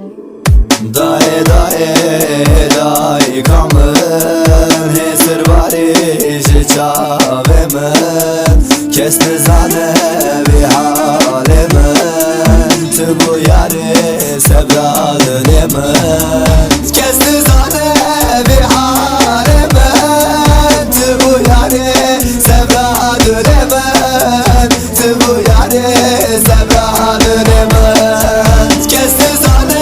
Daye daye daye kamın Hesir barış çavemin Kesme zane bir halimin Tu bu yari sevdadın emin Kesme zane bir halimin Tu bu yari sevdadın emin Tu bu yari sevdadın emin Kesme zane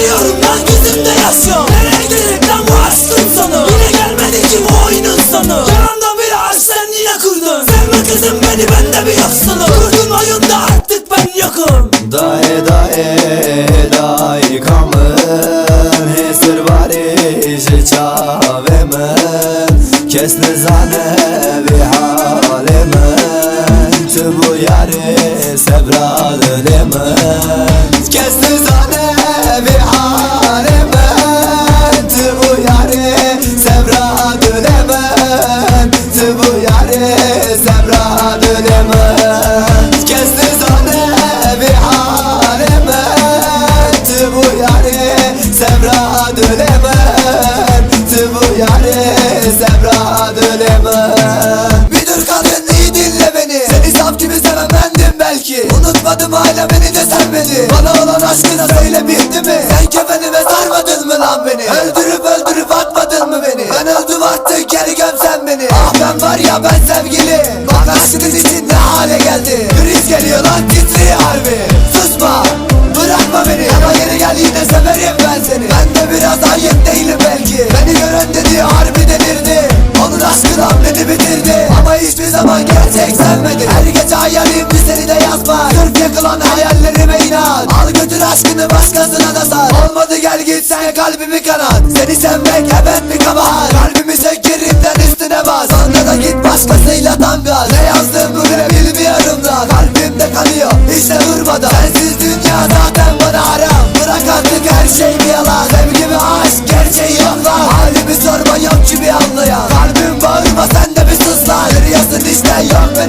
Deliriyorum lan gözümde yaş yok Nereye giderek lan bu aşkın sonu? Yine gelmedi ki bu oyunun sonu. Yanımda bir aşk sen yine kurdun. Sevme kızım beni ben de bir yoksulum Kurdun oyunda artık ben yokum. Daye daye daye kamın Hesir barış çavemin Kesne zane bir halimin Tu bu yari sevradın emin Kesne zane yari sevradın emin Kesne zane bir sevradın emin Tu bu yari sevradın emin Bir dur kadın dinle beni Seni gibi sevemendim belki Unutmadım hala beni de sevmedi Bana olan aşkına söyle bitti mi Sen kefenime sarmadın mı lan beni Öldürüp öldürüp atmadın mı beni Ben öldüm artık geri gömsen beni Var ya ben sevgili. Bak aşkınız için ne hale geldi? Kriz geliyor lan titriyor harbi. Susma Bırakma beni. Ama geri gel yine severim ben seni. Ben de biraz ayıp değilim belki. Beni gören dedi harbi delirdi. Onun aşkı lan beni bitirdi. Ama hiçbir zaman gerçek sevmedi. Her gece hayalimdi seni de yazma Sırf yakılan hayallerime inan Al götür aşkını başkasına da sar Olmadı gel git sen kalbimi kanat. Seni sevmek evet bir kabahat? Kalbimi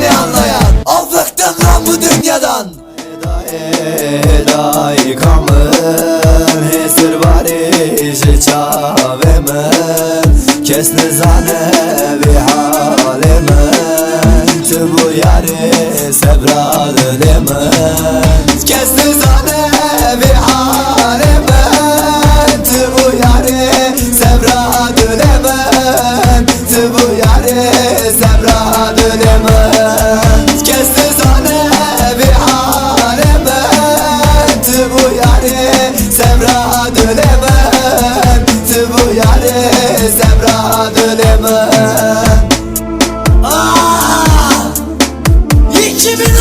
beni anlayan. Bıktım lan bu dünyadan. Daye kamın Hesir barış çavemin Kesne zane bir halimin Tu bu yari sevradın emin Kesne zane bu yari sevradın emin Ah! 2012